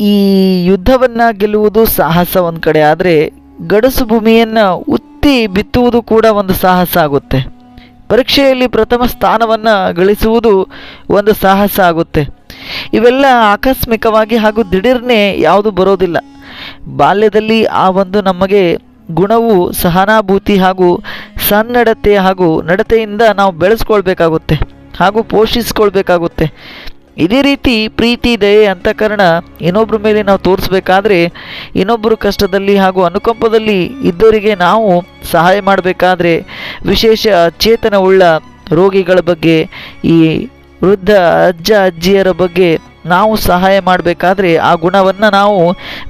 ಈ ಯುದ್ಧವನ್ನು ಗೆಲ್ಲುವುದು ಸಾಹಸ ಒಂದು ಕಡೆ, ಆದರೆ ಗಡಸು ಭೂಮಿಯನ್ನು ಉತ್ತಿ ಬಿತ್ತುವುದು ಕೂಡ ಒಂದು ಸಾಹಸ ಆಗುತ್ತೆ. ಪರೀಕ್ಷೆಯಲ್ಲಿ ಪ್ರಥಮ ಸ್ಥಾನವನ್ನು ಗಳಿಸುವುದು ಒಂದು ಸಾಹಸ ಆಗುತ್ತೆ. ಇವೆಲ್ಲ ಆಕಸ್ಮಿಕವಾಗಿ ಹಾಗೂ ದಿಢೀರ್ನೆ ಯಾವುದು ಬರೋದಿಲ್ಲ. ಬಾಲ್ಯದಲ್ಲಿ ಆ ಒಂದು ನಮಗೆ ಗುಣವು ಸಹನಾಭೂತಿ ಹಾಗೂ ಸನ್ನಡತೆ ಹಾಗೂ ನಡತೆಯಿಂದ ನಾವು ಬೆಳೆಸ್ಕೊಳ್ಬೇಕಾಗುತ್ತೆ ಹಾಗೂ ಪೋಷಿಸ್ಕೊಳ್ಬೇಕಾಗುತ್ತೆ. ಇದೇ ರೀತಿ ಪ್ರೀತಿ, ದಯೆ, ಅಂತಃಕರಣ ಇನ್ನೊಬ್ಬರ ಮೇಲೆ ನಾವು ತೋರಿಸ್ಬೇಕಾದ್ರೆ ಇನ್ನೊಬ್ಬರು ಕಷ್ಟದಲ್ಲಿ ಹಾಗೂ ಅನುಕಂಪದಲ್ಲಿ ಇದ್ದವರಿಗೆ ನಾವು ಸಹಾಯ ಮಾಡಬೇಕಾದ್ರೆ ವಿಶೇಷ ಚೇತನವುಳ್ಳ ರೋಗಿಗಳ ಬಗ್ಗೆ, ಈ ವೃದ್ಧ ಅಜ್ಜ, ಅಜ್ಜಿಯರ ಬಗ್ಗೆ ನಾವು ಸಹಾಯ ಮಾಡಬೇಕಾದ್ರೆ ಆ ಗುಣವನ್ನು ನಾವು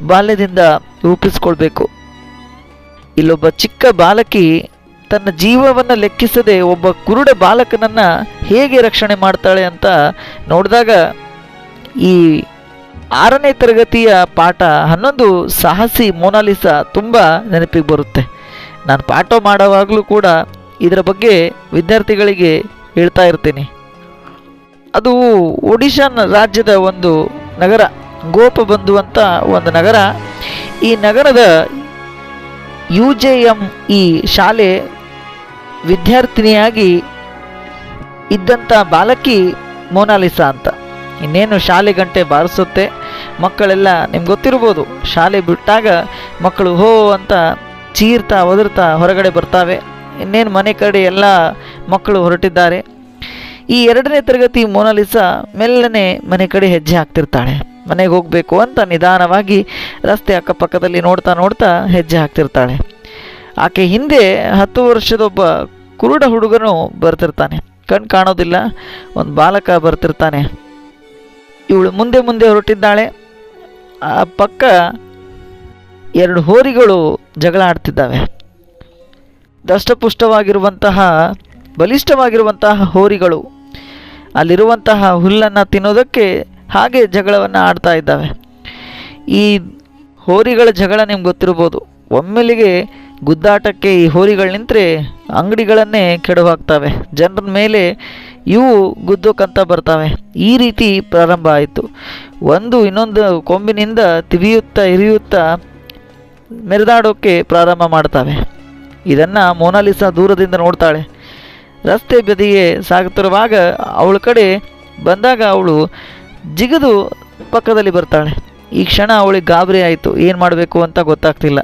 ಬಾಲ್ಯದಿಂದ ರೂಪಿಸ್ಕೊಳ್ಬೇಕು. ಇಲ್ಲೊಬ್ಬ ಚಿಕ್ಕ ಬಾಲಕಿ ತನ್ನ ಜೀವವನ್ನು ಲೆಕ್ಕಿಸದೆ ಒಬ್ಬ ಕುರುಡ ಬಾಲಕನನ್ನು ಹೇಗೆ ರಕ್ಷಣೆ ಮಾಡ್ತಾಳೆ ಅಂತ ನೋಡಿದಾಗ ಈ ಆರನೇ ತರಗತಿಯ ಪಾಠ ಹನ್ನೊಂದು ಸಾಹಸಿ ಮೋನಾಲಿಸ ತುಂಬ ನೆನಪಿಗೆ ಬರುತ್ತೆ. ನಾನು ಪಾಠ ಮಾಡುವಾಗಲೂ ಕೂಡ ಇದರ ಬಗ್ಗೆ ವಿದ್ಯಾರ್ಥಿಗಳಿಗೆ ಹೇಳ್ತಾ ಇರ್ತೀನಿ. ಅದು ಒಡಿಶಾ ರಾಜ್ಯದ ಒಂದು ನಗರ ಗೋಪಬಂಧು ಅಂತ ಒಂದು ನಗರ. ಈ ನಗರದ ಯು ಜೆ ಎಂ ಈ ಶಾಲೆ ವಿದ್ಯಾರ್ಥಿನಿಯಾಗಿ ಇದ್ದಂಥ ಬಾಲಕಿ ಮೋನಾಲಿಸಾ ಅಂತ. ಇನ್ನೇನು ಶಾಲೆ ಗಂಟೆ ಬಾರಿಸುತ್ತೆ? ಮಕ್ಕಳೆಲ್ಲ ನಿಮ್ಗೆ ಗೊತ್ತಿರ್ಬೋದು, ಶಾಲೆ ಬಿಟ್ಟಾಗ ಮಕ್ಕಳು ಹೋ ಅಂತ ಚೀರ್ತಾ ಒದರ್ತಾ ಹೊರಗಡೆ ಬರ್ತಾವೆ. ಇನ್ನೇನು ಮನೆ ಕಡೆ ಎಲ್ಲ ಮಕ್ಕಳು ಹೊರಟಿದ್ದಾರೆ. ಈ ಎರಡನೇ ತರಗತಿ ಮೋನಾಲಿಸಾ ಮೆಲ್ಲನೆ ಮನೆ ಕಡೆ ಹೆಜ್ಜೆ ಹಾಕ್ತಿರ್ತಾಳೆ. ಮನೆಗೆ ಹೋಗಬೇಕು ಅಂತ ನಿಧಾನವಾಗಿ ರಸ್ತೆ ಅಕ್ಕಪಕ್ಕದಲ್ಲಿ ನೋಡ್ತಾ ನೋಡ್ತಾ ಹೆಜ್ಜೆ ಹಾಕ್ತಿರ್ತಾಳೆ. ಆಕೆ ಹಿಂದೆ ಹತ್ತು ವರ್ಷದೊಬ್ಬ ಕುರುಡ ಹುಡುಗನು ಬರ್ತಿರ್ತಾನೆ. ಕಣ್ ಕಾಣೋದಿಲ್ಲ, ಒಂದು ಬಾಲಕ ಬರ್ತಿರ್ತಾನೆ. ಇವಳು ಮುಂದೆ ಮುಂದೆ ಹೊರಟಿದ್ದಾಳೆ. ಆ ಪಕ್ಕ ಎರಡು ಹೋರಿಗಳು ಜಗಳ ಆಡ್ತಿದ್ದಾವೆ. ದಷ್ಟಪುಷ್ಟವಾಗಿರುವಂತಹ, ಬಲಿಷ್ಠವಾಗಿರುವಂತಹ ಹೋರಿಗಳು. ಅಲ್ಲಿರುವಂತಹ ಹುಲ್ಲನ್ನು ತಿನ್ನೋದಕ್ಕೆ ಹಾಗೆ ಜಗಳವನ್ನು ಆಡ್ತಾ ಇದ್ದಾವೆ. ಈ ಹೋರಿಗಳ ಜಗಳ ನಿಮ್ಗೆ ಗೊತ್ತಿರ್ಬೋದು. ಒಮ್ಮೆಲಿಗೆ ಗುದ್ದಾಟಕ್ಕೆ ಈ ಹೋರಿಗಳು ನಿಂತರೆ ಅಂಗಡಿಗಳನ್ನೇ ಕೆಡವಾಗ್ತವೆ ಜನರ ಮೇಲೆ ಇವು ಗುದ್ದೋಕಂತ ಬರ್ತವೆ. ಈ ರೀತಿ ಪ್ರಾರಂಭ ಆಯಿತು. ಒಂದು ಇನ್ನೊಂದು ಕೊಂಬಿನಿಂದ ತಿವಿಯುತ್ತಾ ಇರಿಯುತ್ತಾ ಮೆರೆದಾಡೋಕ್ಕೆ ಪ್ರಾರಂಭ ಮಾಡ್ತವೆ. ಇದನ್ನು ಮೋನಾಲಿಸಾ ದೂರದಿಂದ ನೋಡ್ತಾಳೆ. ರಸ್ತೆ ಬದಿಗೆ ಸಾಗುತ್ತಿರುವಾಗ ಅವಳ ಕಡೆ ಬಂದಾಗ ಅವಳು ಜಿಗಿದು ಪಕ್ಕದಲ್ಲಿ ಬರ್ತಾಳೆ. ಈ ಕ್ಷಣ ಅವಳಿಗೆ ಗಾಬರಿ ಆಯಿತು. ಏನು ಮಾಡಬೇಕು ಅಂತ ಗೊತ್ತಾಗ್ತಿಲ್ಲ.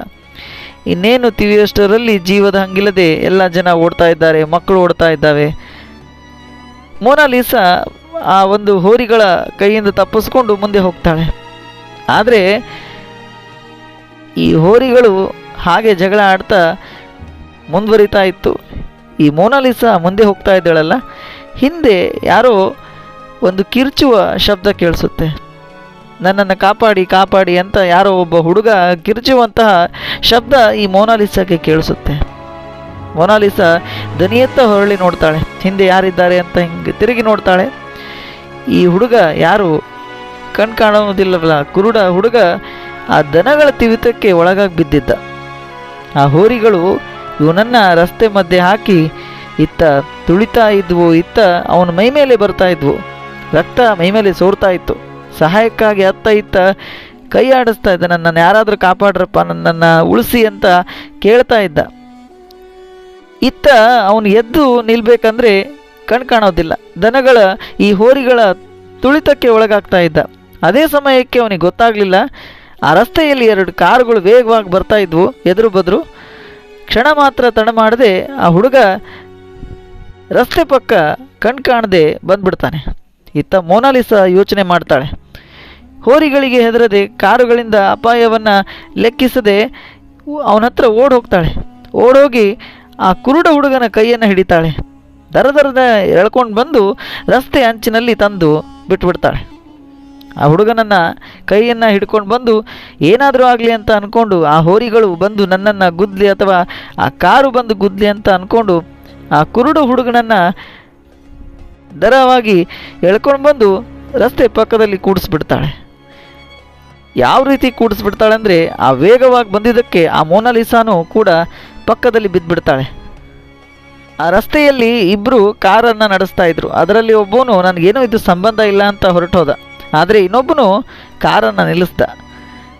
ಇನ್ನೇನು ತಿವಿಯಷ್ಟರಲ್ಲಿ ಜೀವದ ಹಂಗಿಲ್ಲದೆ ಎಲ್ಲ ಜನ ಓಡ್ತಾ ಇದ್ದಾರೆ ಮಕ್ಕಳು ಓಡ್ತಾ ಇದ್ದಾವೆ. ಮೋನಾಲಿಸಾ ಆ ಒಂದು ಹೋರಿಗಳ ಕೈಯಿಂದ ತಪ್ಪಿಸ್ಕೊಂಡು ಮುಂದೆ ಹೋಗ್ತಾಳೆ. ಆದರೆ ಈ ಹೋರಿಗಳು ಹಾಗೆ ಜಗಳ ಆಡ್ತಾ ಮುಂದುವರಿತಾ ಇತ್ತು. ಈ ಮೋನಾಲಿಸಾ ಮುಂದೆ ಹೋಗ್ತಾ ಇದ್ದಾಳಲ್ಲ. ಹಿಂದೆ ಯಾರೋ ಒಂದು ಕಿರ್ಚುವ ಶಬ್ದ ಕೇಳಿಸುತ್ತೆ. ನನ್ನನ್ನು ಕಾಪಾಡಿ ಕಾಪಾಡಿ ಅಂತ ಯಾರೋ ಒಬ್ಬ ಹುಡುಗ ಕಿರ್ಚುವಂತಹ ಶಬ್ದ ಈ ಮೋನಾಲಿಸಾಗೆ ಕೇಳಿಸುತ್ತೆ. ಮೊನಾಲಿಸಾ ದನಿಯತ್ತ ಹೊರಳಿ ನೋಡ್ತಾಳೆ. ಹಿಂದೆ ಯಾರಿದ್ದಾರೆ ಅಂತ ಹಿಂಗೆ ತಿರುಗಿ ನೋಡ್ತಾಳೆ. ಈ ಹುಡುಗ ಯಾರು? ಕಣ್ ಕಾಣುವುದಿಲ್ಲವಲ್ಲ. ಕುರುಡ ಹುಡುಗ ಆ ದನಗಳ ತಿವಿತಕ್ಕೆ ಒಳಗಾಗಿ ಬಿದ್ದಿದ್ದ. ಆ ಹೋರಿಗಳು ಇವನನ್ನು ರಸ್ತೆ ಮಧ್ಯೆ ಹಾಕಿ ಇತ್ತ ತುಳಿತಾ ಇದ್ವು, ಇತ್ತ ಅವನ ಮೈ ಮೇಲೆ ಬರ್ತಾ ಇದ್ವು. ರಕ್ತ ಮೈಮೇಲೆ ಸೋರ್ತಾ ಇತ್ತು. ಸಹಾಯಕ್ಕಾಗಿ ಅತ್ತ ಇತ್ತ ಕೈ ಆಡಿಸ್ತಾ ಇದ್ದ. ನನ್ನನ್ನು ಯಾರಾದರೂ ಕಾಪಾಡ್ರಪ್ಪ, ನನ್ನನ್ನು ಉಳಿಸಿ ಅಂತ ಕೇಳ್ತಾ ಇದ್ದ. ಇತ್ತ ಅವನು ಎದ್ದು ನಿಲ್ಬೇಕಂದ್ರೆ ಕಣ್ ಕಾಣೋದಿಲ್ಲ. ದನಗಳ ಈ ಹೋರಿಗಳ ತುಳಿತಕ್ಕೆ ಒಳಗಾಗ್ತಾ ಇದ್ದ. ಅದೇ ಸಮಯಕ್ಕೆ ಅವನಿಗೆ ಗೊತ್ತಾಗಲಿಲ್ಲ. ಆ ರಸ್ತೆಯಲ್ಲಿ ಎರಡು ಕಾರುಗಳು ವೇಗವಾಗಿ ಬರ್ತಾ ಇದ್ವು. ಎದುರು ಬದ್ರು. ಕ್ಷಣ ಮಾತ್ರ ತಡ ಮಾಡದೆ ಆ ಹುಡುಗ ರಸ್ತೆ ಪಕ್ಕ ಕಣ್ ಕಾಣದೆ ಬಂದ್ಬಿಡ್ತಾನೆ. ಇತ್ತ ಮೋನಾಲಿಸಾ ಯೋಚನೆ ಮಾಡ್ತಾಳೆ. ಹೋರಿಗಳಿಗೆ ಹೆದರದೆ ಕಾರುಗಳಿಂದ ಅಪಾಯವನ್ನು ಲೆಕ್ಕಿಸದೆ ಅವನ ಹತ್ರ ಓಡ್ ಹೋಗ್ತಾಳೆ. ಓಡೋಗಿ ಆ ಕುರುಡ ಹುಡುಗನ ಕೈಯನ್ನು ಹಿಡಿತಾಳೆ. ದರ ದರದ ಎಳ್ಕೊಂಡು ಬಂದು ರಸ್ತೆ ಅಂಚಿನಲ್ಲಿ ತಂದು ಬಿಟ್ಬಿಡ್ತಾಳೆ. ಆ ಹುಡುಗನನ್ನು ಕೈಯನ್ನು ಹಿಡ್ಕೊಂಡು ಬಂದು ಏನಾದರೂ ಆಗಲಿ ಅಂತ ಅಂದ್ಕೊಂಡು ಆ ಹೋರಿಗಳು ಬಂದು ನನ್ನನ್ನು ಗುದ್ಲಿ ಅಥವಾ ಆ ಕಾರು ಬಂದು ಗುದ್ಲಿ ಅಂತ ಅಂದ್ಕೊಂಡು ಆ ಕುರುಡು ಹುಡುಗನನ್ನು ದರವಾಗಿ ಎಳ್ಕೊಂಡು ಬಂದು ರಸ್ತೆ ಪಕ್ಕದಲ್ಲಿ ಕೂಡಿಸ್ಬಿಡ್ತಾಳೆ. ಯಾವ ರೀತಿ ಕೂಡಿಸ್ಬಿಡ್ತಾಳೆ ಅಂದರೆ ಆ ವೇಗವಾಗಿ ಬಂದಿದ್ದಕ್ಕೆ ಆ ಮೋನಾಲಿಸಾನು ಕೂಡ ಪಕ್ಕದಲ್ಲಿ ಬಿದ್ದುಬಿಡ್ತಾಳೆ ಆ ರಸ್ತೆಯಲ್ಲಿ ಇಬ್ಬರು ಕಾರನ್ನು ನಡೆಸ್ತಾ ಇದ್ರು. ಅದರಲ್ಲಿ ಒಬ್ಬನು, ನನಗೇನೋ ಇದು ಸಂಬಂಧ ಇಲ್ಲ ಅಂತ ಹೊರಟೋದ. ಆದರೆ ಇನ್ನೊಬ್ಬನು ಕಾರನ್ನು ನಿಲ್ಲಿಸ್ದ.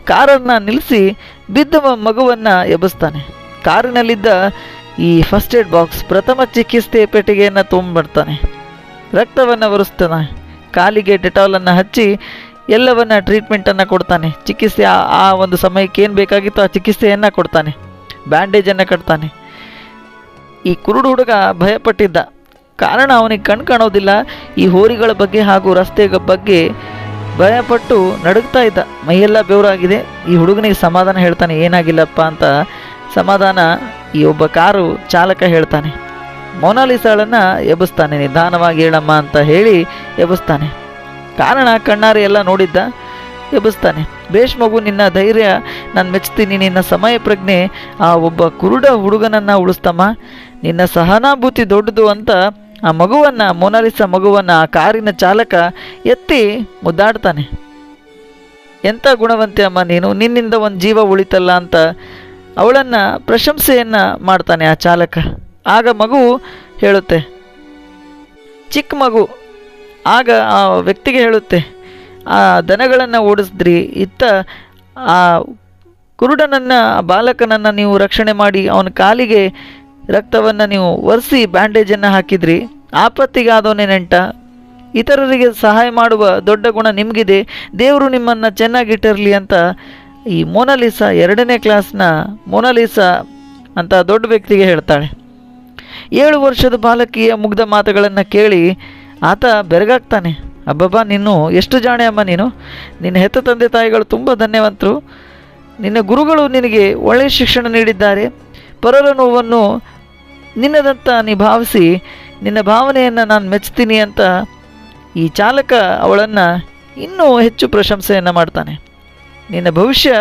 ಕಾರನ್ನು ನಿಲ್ಲಿಸಿ ಬಿದ್ದ ಮಗುವನ್ನು ಎಬ್ಬಿಸ್ತಾನೆ. ಕಾರಿನಲ್ಲಿದ್ದ ಈ ಫಸ್ಟ್ ಏಡ್ ಬಾಕ್ಸ್ ಪ್ರಥಮ ಚಿಕಿತ್ಸೆ ಪೆಟ್ಟಿಗೆಯನ್ನು ತೊಗೊಂಡ್ಬರ್ತಾನೆ ರಕ್ತವನ್ನು ಒರೆಸ್ತಾನೆ ಕಾಲಿಗೆ ಡೆಟಾಲನ್ನು ಹಚ್ಚಿ ಎಲ್ಲವನ್ನು ಟ್ರೀಟ್ಮೆಂಟನ್ನು ಕೊಡ್ತಾನೆ. ಚಿಕಿತ್ಸೆ ಆ- ಒಂದು ಸಮಯಕ್ಕೆ ಏನು ಬೇಕಾಗಿತ್ತು ಆ ಚಿಕಿತ್ಸೆಯನ್ನು ಕೊಡ್ತಾನೆ. ಬ್ಯಾಂಡೇಜನ್ನು ಕಟ್ತಾನೆ. ಈ ಕುರುಡು ಹುಡುಗ ಭಯಪಟ್ಟಿದ್ದ. ಕಾರಣ ಅವನಿಗೆ ಕಣ್ ಕಾಣೋದಿಲ್ಲ. ಈ ಹೋರಿಗಳ ಬಗ್ಗೆ ಹಾಗೂ ರಸ್ತೆಯ ಬಗ್ಗೆ ಭಯಪಟ್ಟು ನಡುಗ್ತಾ ಇದ್ದ. ಮೈಯೆಲ್ಲ ಬೆವರಾಗಿದೆ. ಈ ಹುಡುಗನಿಗೆ ಸಮಾಧಾನ ಹೇಳ್ತಾನೆ, ಏನಾಗಿಲ್ಲಪ್ಪ ಅಂತ ಸಮಾಧಾನ ಈ ಒಬ್ಬ ಕಾರು ಚಾಲಕ ಹೇಳ್ತಾನೆ. ಮೊನಾಲಿಸಾಳನ್ನು ಎಬ್ಬಿಸ್ತಾನೆ, ನಿಧಾನವಾಗಿ ಹೇಳಮ್ಮ ಅಂತ ಹೇಳಿ ಎಬ್ಬಿಸ್ತಾನೆ. ಕಾರಣ, ಕಣ್ಣಾರೆ ಎಲ್ಲ ನೋಡಿದ್ದ, ಎಬ್ಬಿಸ್ತಾನೆ. ಭೇಷ್ಮಗು ನಿನ್ನ ಧೈರ್ಯ, ನಾನು ಮೆಚ್ತೀನಿ, ನಿನ್ನ ಸಮಯ ಪ್ರಜ್ಞೆ, ಆ ಒಬ್ಬ ಕುರುಡ ಹುಡುಗನನ್ನು ಉಳಿಸ್ತಮ್ಮ. ನಿನ್ನ ಸಹನಾಭೂತಿ ದೊಡ್ಡದು ಅಂತ ಆ ಮಗುವನ್ನು, ಮೊನಾಲಿಸ ಮಗುವನ್ನು ಆ ಕಾರಿನ ಚಾಲಕ ಎತ್ತಿ ಮುದ್ದಾಡ್ತಾನೆ. ಎಂಥ ಗುಣವಂತೆ ಅಮ್ಮ ನೀನು? ನಿನ್ನಿಂದ ಒಂದು ಜೀವ ಉಳಿತಲ್ಲ ಅಂತ ಅವಳನ್ನು ಪ್ರಶಂಸೆಯನ್ನು ಮಾಡ್ತಾನೆ ಆ ಚಾಲಕ. ಆಗ ಮಗು ಹೇಳುತ್ತೆ, ಚಿಕ್ಕ ಮಗು, ಆಗ ಆ ವ್ಯಕ್ತಿಗೆ ಹೇಳುತ್ತೆ, ಆ ದನಗಳನ್ನು ಓಡಿಸಿದ್ರಿ, ಇತ್ತ ಆ ಕುರುಡನನ್ನು ಬಾಲಕನನ್ನು ನೀವು ರಕ್ಷಣೆ ಮಾಡಿ, ಅವನ ಕಾಲಿಗೆ ರಕ್ತವನ್ನು ನೀವು ಒರೆಸಿ ಬ್ಯಾಂಡೇಜನ್ನು ಹಾಕಿದ್ರಿ, ಆಪತ್ತಿಗಾದವನೇ ನೆಂಟ, ಇತರರಿಗೆ ಸಹಾಯ ಮಾಡುವ ದೊಡ್ಡ ಗುಣ ನಿಮಗಿದೆ, ದೇವರು ನಿಮ್ಮನ್ನು ಚೆನ್ನಾಗಿಟ್ಟಿರಲಿ ಅಂತ ಈ ಮೋನಾಲಿಸಾ ಎರಡನೇ ಕ್ಲಾಸ್ನ ಮೋನಾಲಿಸಾ ಅಂತ ದೊಡ್ಡ ವ್ಯಕ್ತಿಗೆ ಹೇಳ್ತಾಳೆ. ಏಳು ವರ್ಷದ ಬಾಲಕಿಯ ಮುಗ್ಧ ಮಾತುಗಳನ್ನು ಕೇಳಿ ಆತ ಬೆರಗಾಗ್ತಾನೆ. ಅಬ್ಬಬ್ಬಾ, ನೀನು ಎಷ್ಟು ಜಾಣೆ ಅಮ್ಮ ನೀನು? ನಿನ್ನ ಹೆತ್ತ ತಂದೆ ತಾಯಿಗಳು ತುಂಬ ಧನ್ಯವಂತರು. ನಿನ್ನ ಗುರುಗಳು ನಿನಗೆ ಒಳ್ಳೆಯ ಶಿಕ್ಷಣ ನೀಡಿದ್ದಾರೆ. ಪರರ ನೋವನ್ನು ನಿನ್ನದಂತ ನೀ ಭಾವಿಸಿ ನಿನ್ನ ಭಾವನೆಯನ್ನು ನಾನು ಮೆಚ್ಚುತ್ತೀನಿ ಅಂತ ಈ ಚಾಲಕ ಅವಳನ್ನು ಇನ್ನೂ ಹೆಚ್ಚು ಪ್ರಶಂಸೆಯನ್ನು ಮಾಡ್ತಾನೆ. ನಿನ್ನ ಭವಿಷ್ಯ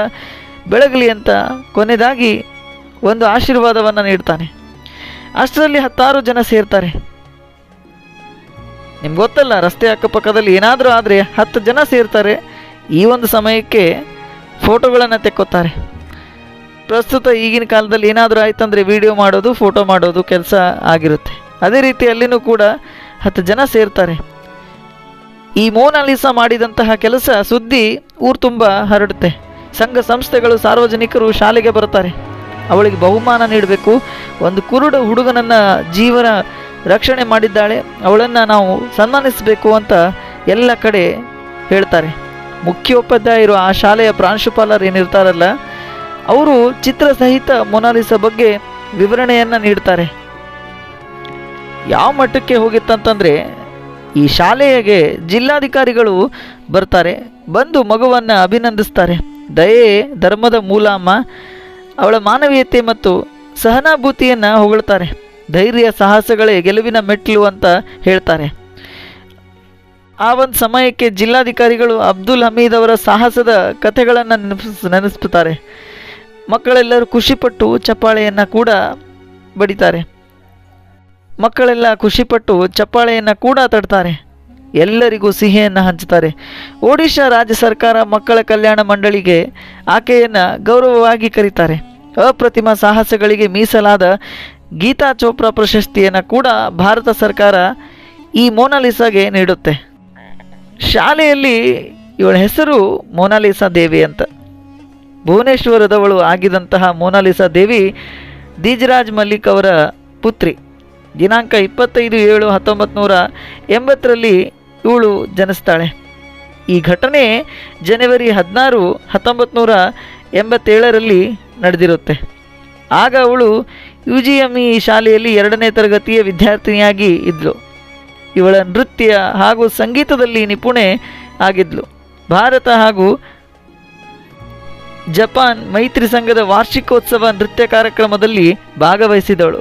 ಬೆಳಗಲಿ ಅಂತ ಕೊನೆಯದಾಗಿ ಒಂದು ಆಶೀರ್ವಾದವನ್ನು ನೀಡ್ತಾನೆ. ಅಷ್ಟರಲ್ಲಿ ಹತ್ತಾರು ಜನ ಸೇರ್ತಾರೆ. ನಿಮ್ಗೆ ಗೊತ್ತಲ್ಲ, ರಸ್ತೆ ಅಕ್ಕಪಕ್ಕದಲ್ಲಿ ಏನಾದರೂ ಆದರೆ ಹತ್ತು ಜನ ಸೇರ್ತಾರೆ. ಈ ಒಂದು ಸಮಯಕ್ಕೆ ಫೋಟೋಗಳನ್ನು ತೆಕ್ಕೋತಾರೆ ಪ್ರಸ್ತುತ ಈಗಿನ ಕಾಲದಲ್ಲಿ ಏನಾದರೂ ಆಯ್ತಂದರೆ ವಿಡಿಯೋ ಮಾಡೋದು ಫೋಟೋ ಮಾಡೋದು ಕೆಲಸ ಆಗಿರುತ್ತೆ. ಅದೇ ರೀತಿ ಅಲ್ಲಿನೂ ಕೂಡ ಹತ್ತು ಜನ ಸೇರ್ತಾರೆ. ಈ ಮೋನಾಲಿಸ ಮಾಡಿದಂತಹ ಕೆಲಸ ಸುದ್ದಿ ಊರು ತುಂಬ ಹರಡುತ್ತೆ. ಸಂಘ ಸಂಸ್ಥೆಗಳು, ಸಾರ್ವಜನಿಕರು ಶಾಲೆಗೆ ಬರ್ತಾರೆ ಅವಳಿಗೆ ಬಹುಮಾನ ನೀಡಬೇಕು. ಒಂದು ಕುರುಡ ಹುಡುಗನನ್ನ ಜೀವನ ರಕ್ಷಣೆ ಮಾಡಿದ್ದಾಳೆ. ಅವಳನ್ನು ನಾವು ಸನ್ಮಾನಿಸಬೇಕು ಅಂತ ಎಲ್ಲ ಕಡೆ ಹೇಳ್ತಾರೆ. ಮುಖ್ಯೋಪಾಧ್ಯಾಯರು ಆ ಶಾಲೆಯ ಪ್ರಾಂಶುಪಾಲರು ಏನಿರ್ತಾರಲ್ಲ ಅವರು ಚಿತ್ರ ಸಹಿತ ಮೊನಾಲಿಸ ಬಗ್ಗೆ ವಿವರಣೆಯನ್ನು ನೀಡ್ತಾರೆ. ಯಾವ ಮಟ್ಟಕ್ಕೆ ಹೋಗಿತ್ತಂತಂದರೆ, ಈ ಶಾಲೆಗೆ ಜಿಲ್ಲಾಧಿಕಾರಿಗಳು ಬರ್ತಾರೆ. ಬಂದು ಮಗುವನ್ನು ಅಭಿನಂದಿಸ್ತಾರೆ. ದಯೆ ಧರ್ಮದ ಮೂಲ ಅಮ್ಮ ಅವಳ ಮಾನವೀಯತೆ ಮತ್ತು ಸಹನಾಭೂತಿಯನ್ನು ಹೊಗಳ್ತಾರೆ. ಧೈರ್ಯ, ಸಾಹಸಗಳೇ ಗೆಲುವಿನ ಮೆಟ್ಟಿಲು ಅಂತ ಹೇಳ್ತಾರೆ. ಆ ಒಂದು ಸಮಯಕ್ಕೆ ಜಿಲ್ಲಾಧಿಕಾರಿಗಳು ಅಬ್ದುಲ್ ಹಮೀದ್ ಅವರ ಸಾಹಸದ ಕಥೆಗಳನ್ನು ನೆನಪಿಸ್ ನೆನೆಸ್ತಾರೆ ಮಕ್ಕಳೆಲ್ಲರೂ ಖುಷಿಪಟ್ಟು ಚಪ್ಪಾಳೆಯನ್ನು ಕೂಡ ಬಡಿತಾರೆ. ಮಕ್ಕಳೆಲ್ಲ ಖುಷಿಪಟ್ಟು ಚಪ್ಪಾಳೆಯನ್ನು ಕೂಡ ತಡ್ತಾರೆ. ಎಲ್ಲರಿಗೂ ಸಿಹಿಯನ್ನು ಹಂಚುತ್ತಾರೆ ಒಡಿಶಾ ರಾಜ್ಯ ಸರ್ಕಾರ ಮಕ್ಕಳ ಕಲ್ಯಾಣ ಮಂಡಳಿಗೆ ಆಕೆಯನ್ನು ಗೌರವವಾಗಿ ಕರೀತಾರೆ. ಅಪ್ರತಿಮ ಸಾಹಸಗಳಿಗೆ ಮೀಸಲಾದ ಗೀತಾ ಚೋಪ್ರಾ ಪ್ರಶಸ್ತಿಯನ್ನು ಕೂಡ ಭಾರತ ಸರ್ಕಾರ ಈ ಮೋನಾಲಿಸಾಗೆ ನೀಡುತ್ತೆ. ಶಾಲೆಯಲ್ಲಿ ಇವಳ ಹೆಸರು ಮೋನಾಲಿಸಾ ದೇವಿ ಅಂತ. ಭುವನೇಶ್ವರದವಳು ಆಗಿದಂತಹ ಮೋನಾಲಿಸಾ ದೇವಿ ದೀಜರಾಜ್ ಮಲ್ಲಿಕ್ ಅವರ ಪುತ್ರಿ. ದಿನಾಂಕ ಇಪ್ಪತ್ತೈದು ಏಳು ಹತ್ತೊಂಬತ್ತು ನೂರ ಎಂಬತ್ತರಲ್ಲಿ ಇವಳು ಜನಿಸ್ತಾಳೆ. ಈ ಘಟನೆ ಜನವರಿ ಹದಿನಾರು ಹತ್ತೊಂಬತ್ತು ನೂರ ಎಂಬತ್ತೇಳರಲ್ಲಿ ನಡೆದಿರುತ್ತೆ. ಆಗ ಅವಳು ಯು ಜಿ ಎಂ ಇ ಶಾಲೆಯಲ್ಲಿ ಎರಡನೇ ತರಗತಿಯ ವಿದ್ಯಾರ್ಥಿನಿಯಾಗಿ ಇದ್ಲು. ಇವಳ ನೃತ್ಯ ಹಾಗೂ ಸಂಗೀತದಲ್ಲಿ ನಿಪುಣೆ ಆಗಿದ್ಲು. ಭಾರತ ಹಾಗೂ ಜಪಾನ್ ಮೈತ್ರಿ ಸಂಘದ ವಾರ್ಷಿಕೋತ್ಸವ ನೃತ್ಯ ಕಾರ್ಯಕ್ರಮದಲ್ಲಿ ಭಾಗವಹಿಸಿದವಳು.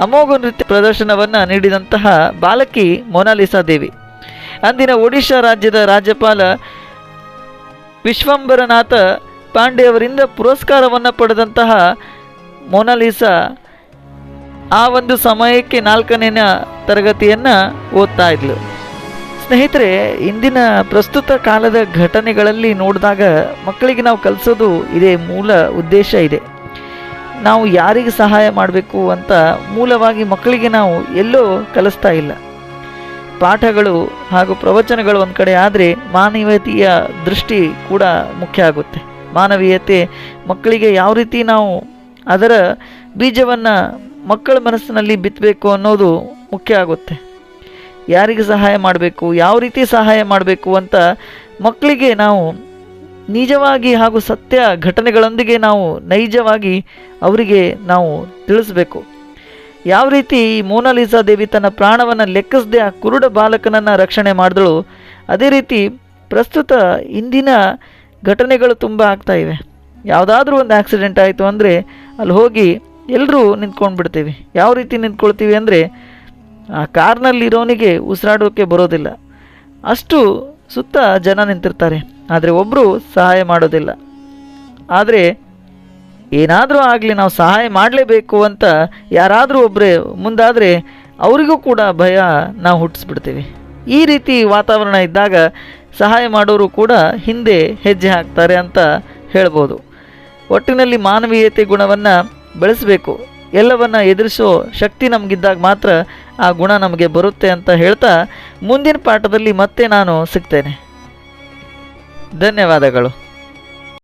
ಅಮೋಘ ನೃತ್ಯ ಪ್ರದರ್ಶನವನ್ನು ನೀಡಿದಂತಹ ಬಾಲಕಿ ಮೊನಾಲಿಸಾ ದೇವಿ. ಅಂದಿನ ಒಡಿಶಾ ರಾಜ್ಯದ ರಾಜ್ಯಪಾಲ ವಿಶ್ವಂಬರನಾಥ ಪಾಂಡೆ ಅವರಿಂದ ಪುರಸ್ಕಾರವನ್ನು ಪಡೆದಂತಹ ಮೊನಾಲಿಸಾ ಆ ಒಂದು ಸಮಯಕ್ಕೆ ನಾಲ್ಕನೇನ ತರಗತಿಯನ್ನು ಓದ್ತಾ ಇದ್ಲು. ಸ್ನೇಹಿತರೆ, ಇಂದಿನ ಪ್ರಸ್ತುತ ಕಾಲದ ಘಟನೆಗಳಲ್ಲಿ ನೋಡಿದಾಗ ಮಕ್ಕಳಿಗೆ ನಾವು ಕಲಿಸೋದು ಇದೇ ಮೂಲ ಉದ್ದೇಶ ಇದೆ. ನಾವು ಯಾರಿಗೆ ಸಹಾಯ ಮಾಡಬೇಕು ಅಂತ ಮೂಲವಾಗಿ ಮಕ್ಕಳಿಗೆ ನಾವು ಎಲ್ಲೋ ಕಲಿಸ್ತಾ ಇಲ್ಲ. ಪಾಠಗಳು ಹಾಗೂ ಪ್ರವಚನಗಳು ಒಂದು ಕಡೆ ಆದರೆ ಮಾನವೀಯತೆಯ ದೃಷ್ಟಿ ಕೂಡ ಮುಖ್ಯ ಆಗುತ್ತೆ. ಮಾನವೀಯತೆ, ಮಕ್ಕಳಿಗೆ ಯಾವ ರೀತಿ ನಾವು ಅದರ ಬೀಜವನ್ನು ಮಕ್ಕಳ ಮನಸ್ಸಿನಲ್ಲಿ ಬಿತ್ತಬೇಕು ಅನ್ನೋದು ಮುಖ್ಯ ಆಗುತ್ತೆ. ಯಾರಿಗೆ ಸಹಾಯ ಮಾಡಬೇಕು, ಯಾವ ರೀತಿ ಸಹಾಯ ಮಾಡಬೇಕು ಅಂತ ಮಕ್ಕಳಿಗೆ ನಾವು ನಿಜವಾಗಿ ಹಾಗೂ ಸತ್ಯ ಘಟನೆಗಳೊಂದಿಗೆ ನಾವು ನೈಜವಾಗಿ ಅವರಿಗೆ ನಾವು ತಿಳಿಸ್ಬೇಕು. ಯಾವ ರೀತಿ ಮೋನಾಲಿಸಾ ದೇವಿ ತನ್ನ ಪ್ರಾಣವನ್ನು ಲೆಕ್ಕಿಸದೆ ಆ ಕುರುಡ ಬಾಲಕನನ್ನು ರಕ್ಷಣೆ ಮಾಡಿದಳು, ಅದೇ ರೀತಿ ಪ್ರಸ್ತುತ ಇಂದಿನ ಘಟನೆಗಳು ತುಂಬ ಆಗ್ತಾ ಇವೆ. ಯಾವುದಾದ್ರೂ ಒಂದು ಆಕ್ಸಿಡೆಂಟ್ ಆಯಿತು ಅಂದರೆ ಅಲ್ಲಿ ಹೋಗಿ ಎಲ್ಲರೂ ನಿಂತ್ಕೊಂಡು ಬಿಡ್ತೀವಿ ಯಾವ ರೀತಿ ನಿಂತ್ಕೊಳ್ತೀವಿ ಅಂದರೆ ಆ ಕಾರ್ನಲ್ಲಿರೋನಿಗೆ ಉಸಿರಾಡೋಕ್ಕೆ ಬರೋದಿಲ್ಲ. ಅಷ್ಟು ಸುತ್ತ ಜನ ನಿಂತಿರ್ತಾರೆ. ಆದರೆ ಒಬ್ಬರು ಸಹಾಯ ಮಾಡೋದಿಲ್ಲ. ಆದರೆ ಏನಾದರೂ ಆಗಲಿ ನಾವು ಸಹಾಯ ಮಾಡಲೇಬೇಕು ಅಂತ ಯಾರಾದರೂ ಒಬ್ಬರೇ ಮುಂದಾದರೆ ಅವರಿಗೂ ಕೂಡ ಭಯ ನಾವು ಹುಟ್ಟಿಸ್ಬಿಡ್ತೀವಿ. ಈ ರೀತಿ ವಾತಾವರಣ ಇದ್ದಾಗ ಸಹಾಯ ಮಾಡೋರು ಕೂಡ ಹಿಂದೆ ಹೆಜ್ಜೆ ಹಾಕ್ತಾರೆ ಅಂತ ಹೇಳ್ಬೋದು. ಒಟ್ಟಿನಲ್ಲಿ ಮಾನವೀಯತೆ ಗುಣವನ್ನು ಬೆಳೆಸಬೇಕು. ಎಲ್ಲವನ್ನು ಎದುರಿಸೋ ಶಕ್ತಿ ನಮಗಿದ್ದಾಗ ಮಾತ್ರ ಆ ಗುಣ ನಮಗೆ ಬರುತ್ತೆ ಅಂತ ಹೇಳ್ತಾ ಮುಂದಿನ ಪಾಠದಲ್ಲಿ ಮತ್ತೆ ನಾನು ಸಿಗ್ತೇನೆ. ಧನ್ಯವಾದಗಳು.